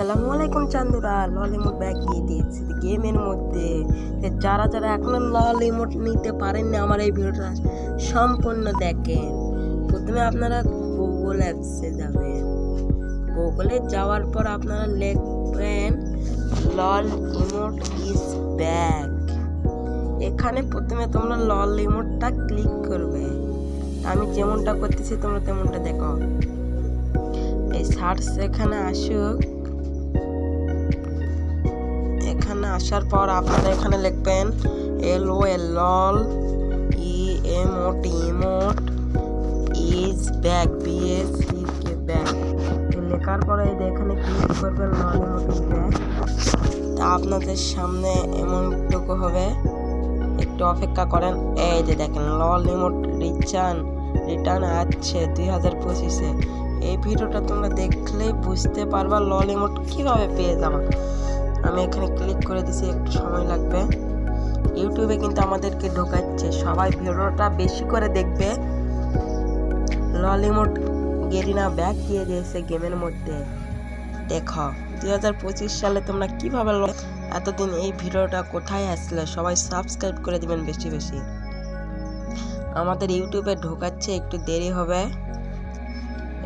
আসসালামু আলাইকুম চান্দুরা, লল ইমোট ব্যাগ দিয়ে দিয়েছি। গেমের মধ্যে যারা যারা এখনও লল ইমোট নিতে পারেননি আমার এই ভিডিওটা সম্পূর্ণ দেখেন। প্রথমে আপনারা গুগল অ্যাপসে যাবেন। গুগলে যাওয়ার পর আপনারা লিখবেন, লল ইমোট ইজ ব্যাগ এখানে প্রথমে তোমরা লল ইমোটটা ক্লিক করবে। আমি যেমনটা করতেছি, তোমরা তেমনটা দেখো। এই সার্চ এখানে আসুক। এখানে আসার পর আপনারা এখানে লিখবেন L O L lol E M O T emote is back B S E K back লেখার পরে এই এখানে ক্লিক করবেন লল ইমোট তা আপনাদের সামনে এমনটুকু হবে। একটু অপেক্ষা করেন। এই যে দেখেন, লল ইমোট রিটার্ন রিটার্ন আছে দুই হাজার পঁচিশে। এই ভিডিওটা তোমরা দেখলেই বুঝতে পারবা লল ইমোট কীভাবে পেয়ে যাবা। আমি এখানে ক্লিক করে দিছি, একটু সময় লাগবে। ইউটিউবে কিন্তু আমাদেরকে ঢোকাচ্ছে। সবাই ভিডিওটা বেশি করে দেখবে। লল ইমোট গেরিনা ব্যাগ দিয়ে দিয়েছে গেমের মধ্যে। দেখো, দুই হাজার পঁচিশ সালে তোমরা কীভাবে এতদিন এই ভিডিওটা কোথায় আসলে? সবাই সাবস্ক্রাইব করে দিবেন বেশি বেশি। আমাদের ইউটিউবে ঢোকাচ্ছে, একটু দেরি হবে।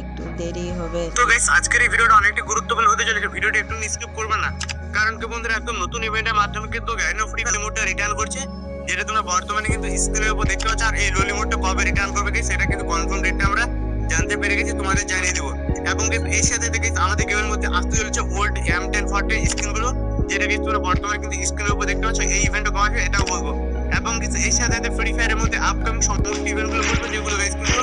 একটু দেরি হবে। তো গাইস আজকের এই ভিডিওটা অনেকটা গুরুত্বপূর্ণ হতে চলেছে। ভিডিওটা একটু স্কিপ করবে না। কারণ কি বন্ধুরা একদম নতুন ইভেন্টের মাধ্যমে কিন্তু গাইনো ফ্রি লিমোটটা রিটার্ন করছে যেটা তোমরা বর্তমানে কিন্তু স্ক্রিনের উপর দেখতে পাচ্ছ। আর এই লো লিমোটটা কবে রিটার্ন করবে guys, সেটা কিন্তু কনফার্ম ডেটটা আমরা জানতে পেরে গেছি তোমাদের জানিয়ে দেবো। এবং এর সাথে দেখে আমাদের গেমের মধ্যে আসতে চলেছে ওল্ড এম টেন ফর্টি স্ক্রিনগুলো যেটা কিন্তু তোমরা বর্তমানে কিন্তু স্ক্রিনের উপর দেখতে পাচ্ছ। এই ইভেন্টটা কবে আসবে এটাও বলব। এবং এর সাথে ফ্রি ফায়ারের মধ্যে আপকামিং সমস্ত ইভেন্টগুলো বলব যেগুলো গাইস কিন্তু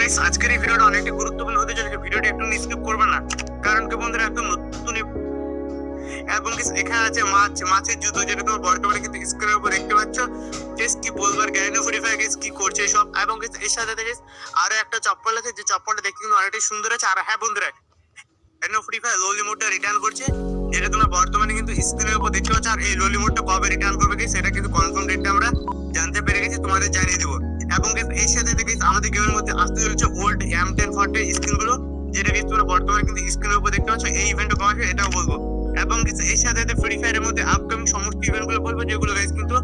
গাইস আজকের এই ভিডিওটা অনেকটা গুরুত্বপূর্ণ হতে চলেছে। ভিডিওটা একটু স্কিপ করবে না কারণ কি বন্ধুরা একদম নতুন এবং এখানে আছে মাছ মাছের জুতো যেটা তোমার বর্তমানে কিন্তু স্ক্রিনের উপর দেখতে পাচ্ছ। জাস্ট কি বলব আর ফ্রি ফায়ার গেস কি করছে সব এবং এর সাথে guys, আরও একটা চপ্পল আছে যে চপ্পলটা দেখতে কিন্তু অনেকটাই সুন্দর আছে। আর হ্যাঁ বন্ধুরা গ্যারেন্টি ফ্রি ফায়ার লোলি মোডটা রিটার্ন করছে যেটা তোমরা বর্তমানে কিন্তু স্ক্রিনের উপর দেখতে পাচ্ছ। আর এই লোলি মোডটা কবে রিটার্ন করবে guys, সেটা কিন্তু কনফার্ম ডেটটা আমরা জানতে পেরে গেছি তোমাদের জানিয়ে দেবো। এবং এর সাথে guys, আমাদের গেমের মধ্যে আসতে চলেছে ওল্ড এম টেন ফর্টি স্ক্রিনগুলো যেটা কিন্তু তোমরা বর্তমানে কিন্তু স্ক্রিনের উপর দেখতে পাচ্ছ এই ইভেন্টটা কবে আসবে এটাও বলব। এবং কিছু এর সাথে সাথে ফ্রি ফায়ারের মধ্যে আপকামিং সমস্ত ইভেন্টগুলো বলব যেগুলো গাইস কিন্তু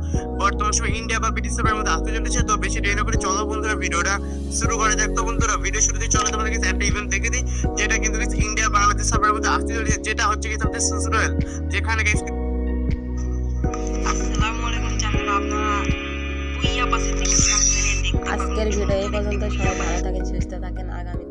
বর্তমান সময় ইন্ডিয়া বা ব্রিটিশ সরকারের মধ্যে আসতে চলেছে। তো বেশি দেরি না করে চলো বন্ধুরা ভিডিওটা শুরু করা যাক। তো বন্ধুরা ভিডিও শুরুতে চলো তোমাদের কাছে একটা ইভেন্ট দেখে দিই যেটা কিন্তু ইন্ডিয়া বাংলাদেশ সরকারের মধ্যে আসতে চলেছে যেটা হচ্ছে কি আমাদের সুসরয়েল যেখানে গাইস আজকের ভিডিও এই পর্যন্ত সবাই ভালো থাকেন সুস্থ থাকেন। আগামী